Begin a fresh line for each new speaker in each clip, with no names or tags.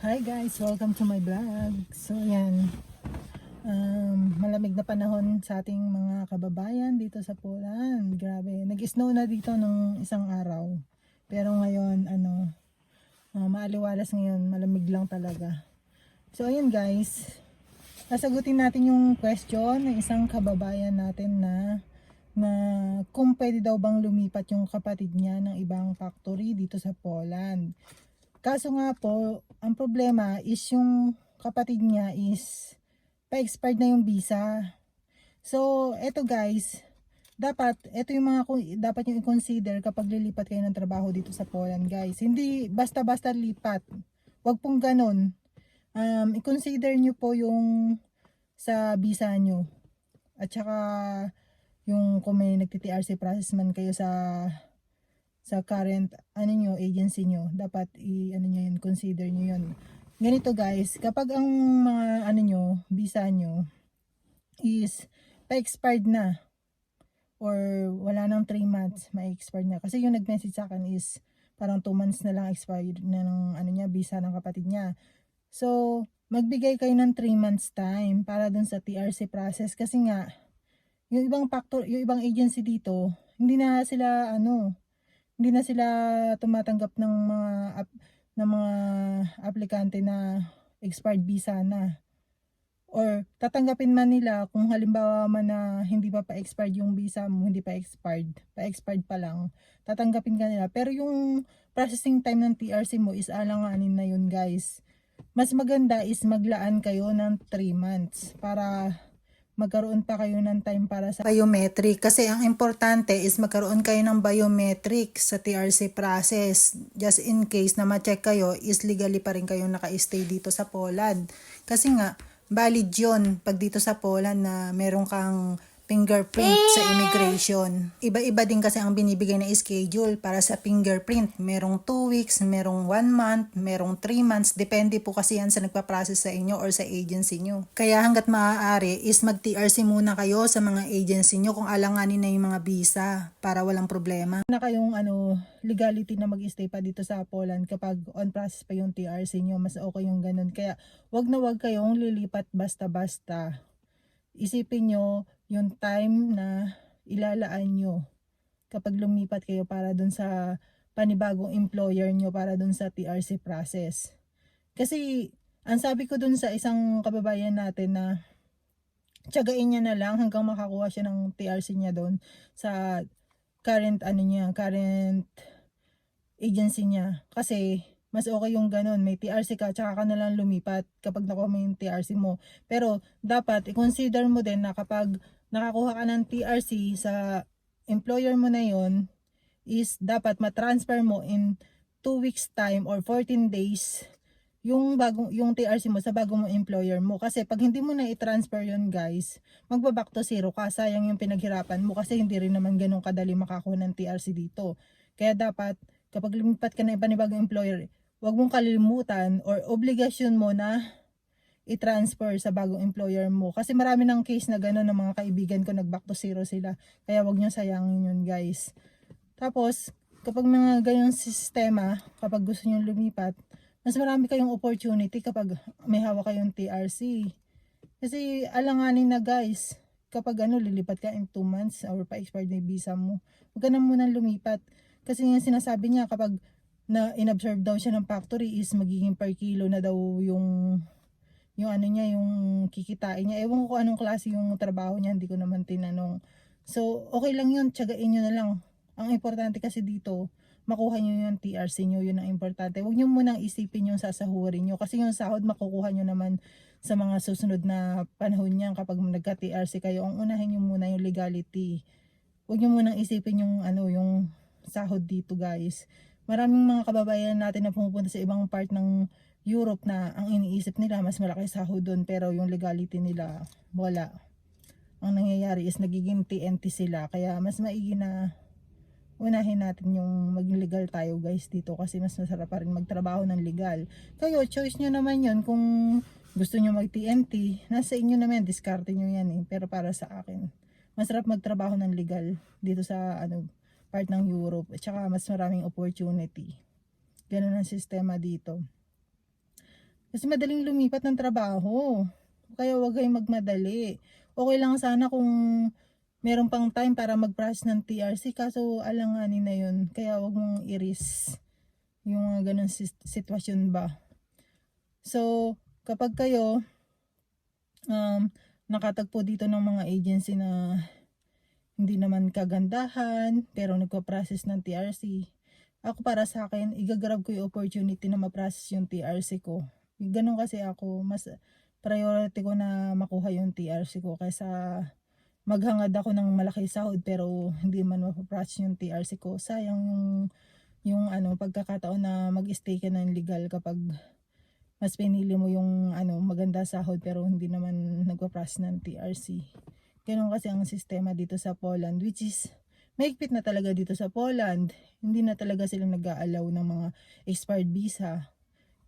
Hi guys, welcome to my vlog. So yan, um, malamig na panahon sa ating mga kababayan dito sa Poland. Grabe, nag-snow na dito nung isang araw. Pero ngayon, ano, uh, maaliwalas ngayon, malamig lang talaga. So ayan guys, sasagutin natin yung question ng isang kababayan natin na na kung pwede daw bang lumipat yung kapatid niya ng ibang factory dito sa Poland. Kaso nga po, ang problema is yung kapatid niya is pa-expired na yung visa. So, eto guys, dapat, eto yung mga dapat yung i-consider kapag lilipat kayo ng trabaho dito sa Poland guys. Hindi basta-basta lipat. Huwag pong ganun. Um, i-consider nyo po yung sa visa nyo. At saka, yung kung may nagti-TRC process man kayo sa sa current ano nyo, agency nyo, dapat i ano nyo yun, consider nyo yun. Ganito guys, kapag ang mga ano nyo, visa nyo is pa-expired na or wala nang 3 months, ma-expired na. Kasi yung nag-message sa akin is parang 2 months na lang expired na ng ano niya, visa ng kapatid niya. So, magbigay kayo ng 3 months time para dun sa TRC process kasi nga yung ibang factor, yung ibang agency dito, hindi na sila ano, hindi na sila tumatanggap ng mga ng mga aplikante na expired visa na. Or tatanggapin man nila kung halimbawa man na hindi pa pa-expired yung visa mo, hindi pa expired, pa-expired pa lang, tatanggapin ka nila. Pero yung processing time ng TRC mo is alanganin na yun guys. Mas maganda is maglaan kayo ng 3 months para magkaroon pa kayo ng time para sa biometric. Kasi ang importante is magkaroon kayo ng biometric sa TRC process. Just in case na ma-check kayo, is legally pa rin kayo naka-stay dito sa Poland. Kasi nga, valid yun pag dito sa Poland na meron kang fingerprint sa immigration. Iba-iba din kasi ang binibigay na schedule para sa fingerprint. Merong 2 weeks, merong 1 month, merong 3 months. Depende po kasi yan sa nagpa-process sa inyo or sa agency nyo. Kaya hanggat maaari is mag-TRC muna kayo sa mga agency nyo kung alanganin na yung mga visa para walang problema. Na kayong ano, legality na mag-stay pa dito sa Poland kapag on process pa yung TRC nyo, mas okay yung ganun. Kaya wag na wag kayong lilipat basta-basta isipin nyo yung time na ilalaan nyo kapag lumipat kayo para dun sa panibagong employer nyo para dun sa TRC process. Kasi, ang sabi ko dun sa isang kababayan natin na tsagain niya na lang hanggang makakuha siya ng TRC niya doon sa current ano niya, current agency niya. Kasi, mas okay yung ganun. May TRC ka, tsaka ka na lang lumipat kapag nakuha mo yung TRC mo. Pero, dapat, i-consider mo din na kapag nakakuha ka ng TRC sa employer mo na yon is dapat ma-transfer mo in 2 weeks time or 14 days yung bagong yung TRC mo sa bagong mong employer mo kasi pag hindi mo na i-transfer yon guys magba back to zero ka sayang yung pinaghirapan mo kasi hindi rin naman ganun kadali makakuha ng TRC dito kaya dapat kapag lumipat ka na iba bagong employer wag mong kalilimutan or obligasyon mo na i-transfer sa bagong employer mo. Kasi marami ng case na gano'n ng mga kaibigan ko, nag-back to zero sila. Kaya wag nyo sayangin yun, guys. Tapos, kapag mga ganyan sistema, kapag gusto nyo lumipat, mas marami kayong opportunity kapag may hawak kayong TRC. Kasi alanganin na guys, kapag ano, lilipat ka in 2 months or pa-expired na visa mo, huwag ka na muna lumipat. Kasi yung sinasabi niya kapag na inobserve daw siya ng factory is magiging per kilo na daw yung yung ano niya, yung kikitain niya. Ewan ko anong klase yung trabaho niya, hindi ko naman tinanong. So, okay lang yun, tsagain nyo na lang. Ang importante kasi dito, makuha nyo yung TRC nyo, yun ang importante. Huwag nyo munang isipin yung sasahurin nyo, kasi yung sahod makukuha nyo naman sa mga susunod na panahon niyan kapag nagka-TRC kayo. Ang unahin nyo muna yung legality. Huwag nyo munang isipin yung ano, yung sahod dito guys. Maraming mga kababayan natin na pumupunta sa ibang part ng Europe na ang iniisip nila mas malaki sahod doon pero yung legality nila wala. Ang nangyayari is nagiging TNT sila kaya mas maigi na unahin natin yung maging legal tayo guys dito kasi mas masarap pa rin magtrabaho ng legal. Kayo, choice nyo naman yun kung gusto nyo mag TNT, nasa inyo naman, diskarte nyo yan eh. Pero para sa akin, masarap magtrabaho ng legal dito sa ano part ng Europe at saka mas maraming opportunity. Ganun ang sistema dito. Kasi madaling lumipat ng trabaho. Kaya huwag kayong magmadali. Okay lang sana kung meron pang time para mag-process ng TRC kaso alanganin na yun. Kaya huwag mong iris yung mga ganun sitwasyon ba. So, kapag kayo um, nakatagpo dito ng mga agency na hindi naman kagandahan pero nagpa-process ng TRC, ako para sa akin, igagrab ko yung opportunity na ma-process yung TRC ko. Ganun kasi ako, mas priority ko na makuha yung TRC ko kaysa maghangad ako ng malaki sahod pero hindi man mapaprocess yung TRC ko. Sayang yung, yung ano, pagkakataon na mag-stay ka ng legal kapag mas pinili mo yung ano, maganda sahod pero hindi naman nagpa-process ng TRC. Ganun kasi ang sistema dito sa Poland which is mahigpit na talaga dito sa Poland. Hindi na talaga sila nag-aalaw ng mga expired visa.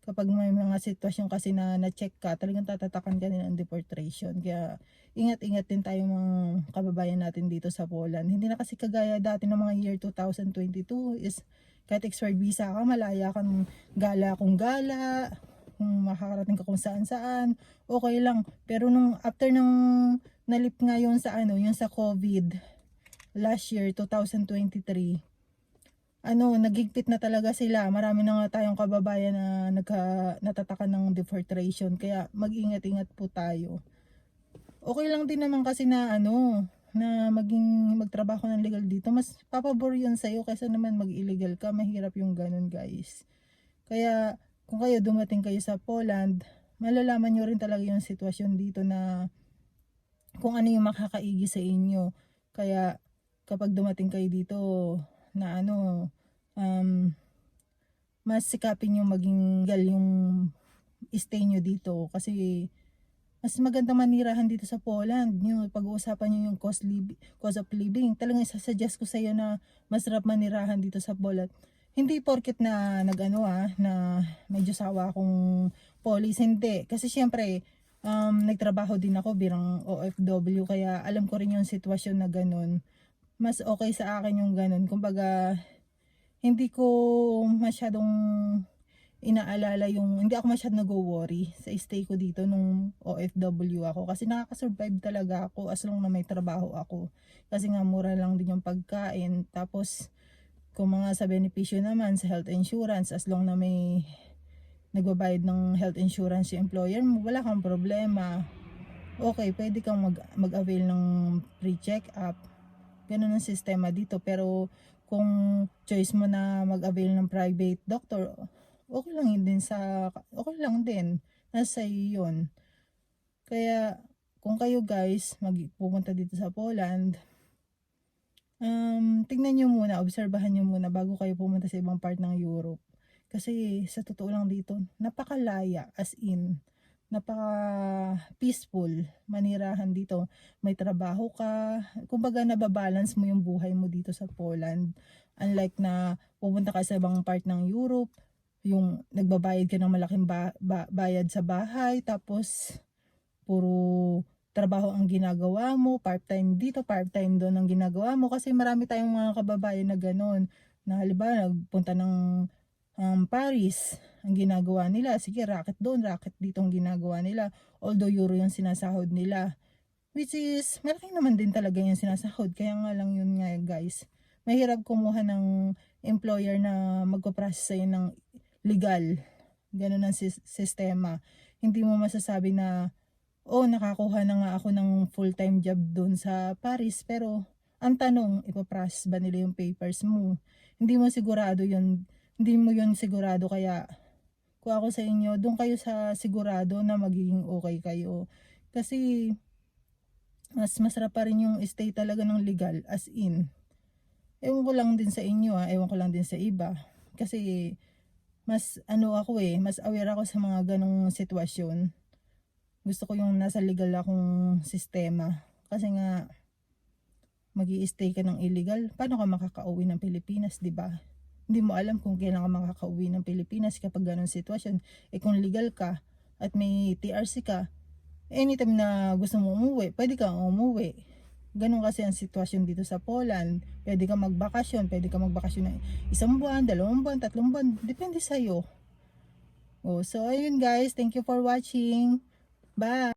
Kapag may mga sitwasyon kasi na na-check ka, talagang tatatakan ka nila ng deportation. Kaya ingat-ingat din tayo mga kababayan natin dito sa Poland. Hindi na kasi kagaya dati ng mga year 2022 is kahit expired visa ka, malaya kang gala kung gala, kung makakarating ka kung saan saan, okay lang. Pero nung after nung nalip nga yun sa ano, yun sa COVID, last year, 2023, ano, nagigpit na talaga sila. Marami na nga tayong kababayan na nagka, natatakan ng deportation. Kaya mag-ingat-ingat po tayo. Okay lang din naman kasi na ano, na maging magtrabaho ng legal dito. Mas papabor yun sa'yo kaysa naman mag-illegal ka. Mahirap yung ganun guys. Kaya kung kayo dumating kayo sa Poland, malalaman nyo rin talaga yung sitwasyon dito na kung ano yung makakaigi sa inyo. Kaya kapag dumating kayo dito na ano, um, mas sikapin yung maging gal yung stay nyo dito kasi mas maganda manirahan dito sa Poland. Yung pag-uusapan nyo yung cost, lib- cost of living. Talagang isasuggest ko sa iyo na masarap manirahan dito sa Poland. Hindi porket na nag-ano ah, na medyo sawa akong police. Hindi. Kasi syempre, um, nagtrabaho din ako birang OFW kaya alam ko rin yung sitwasyon na ganun. Mas okay sa akin yung ganun. Kumbaga, hindi ko masyadong inaalala yung, hindi ako masyadong nag-worry sa stay ko dito nung OFW ako. Kasi nakaka-survive talaga ako as long na may trabaho ako. Kasi nga mura lang din yung pagkain. Tapos, kung mga sa benepisyo naman sa health insurance, as long na may nagbabayad ng health insurance yung employer mo, wala kang problema. Okay, pwede kang mag, mag-avail ng free check-up. Ganun ang sistema dito. Pero kung choice mo na mag-avail ng private doctor, okay lang din sa, okay lang din. Nasa iyo. Kaya, kung kayo guys, magpupunta dito sa Poland, um, tingnan nyo muna, obserbahan nyo muna bago kayo pumunta sa ibang part ng Europe. Kasi sa totoo lang dito, napakalaya as in, napaka peaceful manirahan dito. May trabaho ka, kumbaga nababalance mo yung buhay mo dito sa Poland. Unlike na pupunta ka sa ibang part ng Europe, yung nagbabayad ka ng malaking ba- ba- bayad sa bahay, tapos puro trabaho ang ginagawa mo, part-time dito, part-time doon ang ginagawa mo. Kasi marami tayong mga kababayan na ganun. Na halimbawa, nagpunta ng um, Paris, ang ginagawa nila, sige, racket doon, racket dito ang ginagawa nila. Although euro yung sinasahod nila. Which is, malaki naman din talaga yung sinasahod. Kaya nga lang yun nga guys. Mahirap kumuha ng employer na magpaprocess sa'yo ng legal. Ganun ang sis- sistema. Hindi mo masasabi na, oh, nakakuha na nga ako ng full-time job doon sa Paris. Pero, ang tanong, ipaprocess ba nila yung papers mo? Hindi mo sigurado yun hindi mo yun sigurado kaya kung ako sa inyo, doon kayo sa sigurado na magiging okay kayo. Kasi mas masarap pa rin yung stay talaga ng legal as in. Ewan ko lang din sa inyo ha, ewan ko lang din sa iba. Kasi mas ano ako eh, mas aware ako sa mga ganong sitwasyon. Gusto ko yung nasa legal akong sistema. Kasi nga mag stay ka ng illegal, paano ka makakauwi ng Pilipinas, di ba? Hindi mo alam kung kailan ka makakauwi ng Pilipinas kapag ganun sitwasyon. Eh kung legal ka at may TRC ka, anytime na gusto mo umuwi, pwede kang umuwi. Ganun kasi ang sitwasyon dito sa Poland. Pwede ka magbakasyon, pwede ka magbakasyon ng isang buwan, dalawang buwan, tatlong buwan, depende sa iyo. Oh, so ayun guys, thank you for watching. Bye!